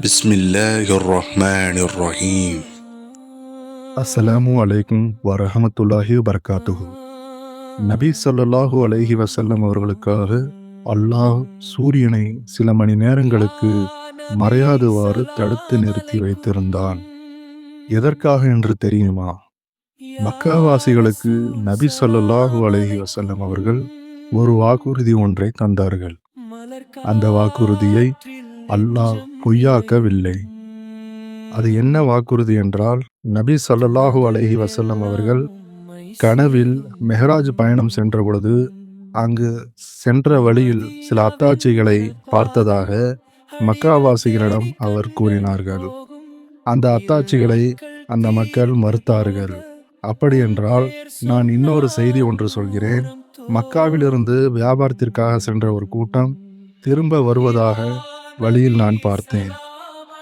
بسم الله الرحمن الرحيم அஸ்ஸலாமு அலைக்கும் வரஹமத்துல்லாஹி வபரகாத்துஹு நபி ஸல்லல்லாஹு அலைஹி வஸல்லம் அவர்களுக்காக அல்லாஹ் சூரியனை சில மணி நேரங்களுக்கு மறையாதுவாறு தடுத்து நிறுத்தி வைத்திருந்தான் எதற்காக என்று தெரியுமா மக்காவாசிகளுக்கு நபி ஸல்லல்லாஹு அலைஹி வஸல்லம் அவர்கள் ஒரு வாக்குறுதி ஒன்றை தந்தார்கள் அந்த வாக்குறுதியை அல்லாஹ் பொய்யாக்கவில்லை. அது என்ன வாக்குறுதி என்றால் நபி சல்லல்லாஹு அலஹி வசல்லம் அவர்கள் கனவில் மெஹராஜ் பயணம் சென்ற பொழுது அங்கு சென்ற வழியில் சில அத்தாட்சிகளை பார்த்ததாக மக்காவாசிகளிடம் அவர் கூறினார்கள். அந்த அத்தாட்சிகளை அந்த மக்கள் மறுத்தார்கள். அப்படி என்றால் நான் இன்னொரு செய்தி ஒன்று சொல்கிறேன். மக்காவிலிருந்து வியாபாரத்திற்காக சென்ற ஒரு கூட்டம் திரும்ப வருவதாக வழியில் நான் பார்த்தேன்.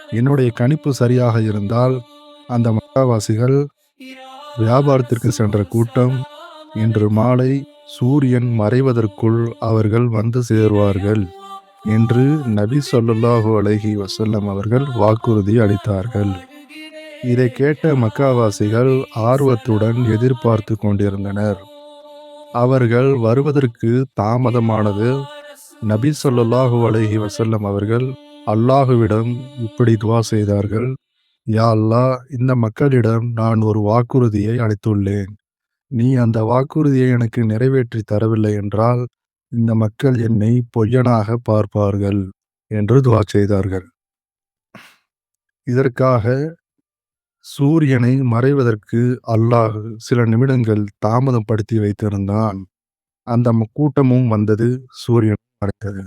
என்னுடைய கணிப்பு சரியாக இருந்தால் அந்த மக்காவாசிகள் வியாபாரத்திற்கு சென்ற கூட்டம் இன்று மாலை சூரியன் மறைவதற்குள் அவர்கள் வந்து சேருவார்கள் என்று நபி ஸல்லல்லாஹு அலஹி வசல்லம் அவர்கள் வாக்குறுதி அளித்தார்கள். இதை கேட்ட மக்காவாசிகள் ஆர்வத்துடன் எதிர்பார்த்து கொண்டிருந்தனர். அவர்கள் வருவதற்கு தாமதமானது நபி சொல்லல்லாஹு அலஹி வசல்லம் அவர்கள் அல்லாஹுவிடம் இப்படி துவா செய்தார்கள் யா அல்லாஹ் இந்த மக்களிடம் நான் ஒரு வாக்குறுதியை அளித்துள்ளேன். நீ அந்த வாக்குறுதியை எனக்கு நிறைவேற்றி தரவில்லை என்றால் இந்த மக்கள் என்னை பொய்யனாக பார்ப்பார்கள் என்று துவா செய்தார்கள். இதற்காக சூரியனை மறைவதற்கு அல்லாஹ் சில நிமிடங்கள் தாமதப்படுத்தி வைத்திருந்தான். அந்த கூட்டமும் வந்தது சூரியன் மறைந்தது.